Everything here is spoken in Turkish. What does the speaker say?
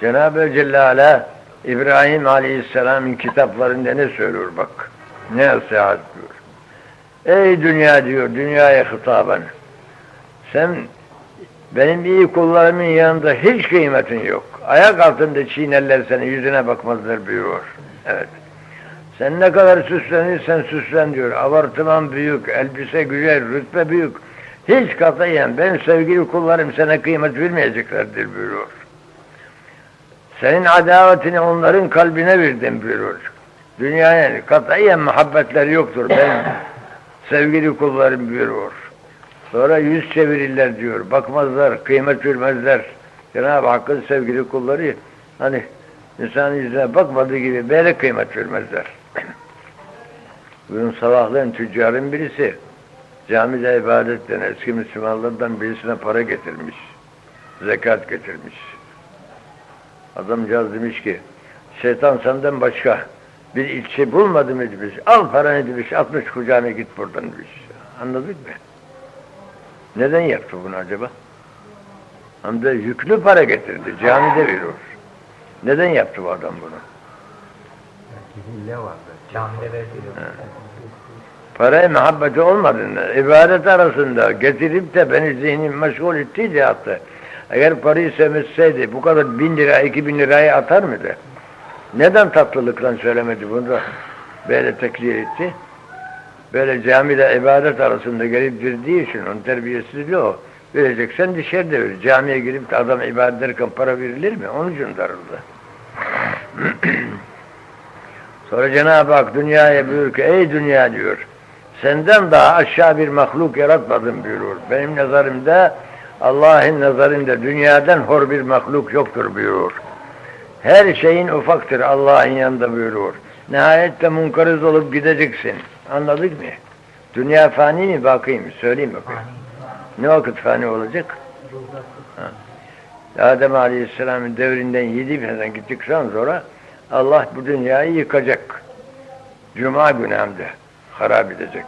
Cenab-ı Celle Ala İbrahim Aleyhisselam'ın kitaplarında ne söylüyor bak. Ne nasihat diyor. Ey dünya diyor, dünyaya hitaben. Sen benim iyi kullarımın yanında hiç kıymetin yok. Ayak altında çiğnerler seni, yüzüne bakmazlar buyuruyor. Evet. Sen ne kadar süslenirsen süslen diyor. Abartıman büyük, elbise güzel, rütbe büyük. Hiç katayen ben sevgili kullarım sana kıymet vermeyeceklerdir buyuruyor. Senin adavetini onların kalbine verdim buyuruyor. Dünyaya katayen muhabbetleri yoktur benim sevgili kullarım buyuruyor. Sonra yüz çevirirler diyor. Bakmazlar, kıymet vermezler. Cenab-ı Hakk'ın sevgili kulları hani insan yüzüne bakmadığı gibi böyle kıymet vermezler. Bugün sabahleyin tüccarın birisi camide ibadetten eski Müslümanlardan birisine para getirmiş. Zekat getirmiş. Adamcağız demiş ki şeytan senden başka bir ilçe bulmadı mı demiş. Al paranı demiş, atmış kucağına git buradan demiş. Anladık mı? Neden yaptı bunu acaba? Hem de yüklü para getirdi, camide veriyor. Neden yaptı bu adam bunu? Hile vardı. Camide veriliyor. Paraya muhabbeti olmadığında, ibadet arasında getirip de beni zihnim meşgul ettiydi hatta. Eğer parayı sevmeseydi bu kadar bin lira, iki bin lirayı atar mıydı? Neden tatlılıkla söylemedi bunu da böyle tekrir etti? Böyle camide ibadet arasında gelip girdiği için onun terbiyesizliği o. Vereceksen dışarıda ver. Camiye girip de adam ibadet ederken para verilir mi? Onun için darıldı. Sonra Cenab-ı Hak dünyaya buyuruyor ki ey dünya diyor senden daha aşağı bir mahluk yaratmadım buyuruyor. Benim nazarımda Allah'ın nazarında dünyadan hor bir mahluk yoktur buyuruyor. Her şeyin ufaktır Allah'ın yanında buyuruyor. Nihayette munkarız olup gideceksin. Anladık mı? Dünya fani mi bakayım? Söyleyeyim bakayım. Ne vakit fani olacak? Ha. Adem Aleyhisselam'ın devrinden yedi bineden gittikten sonra Allah bu dünyayı yıkacak. Cuma günü hem de harap edecek.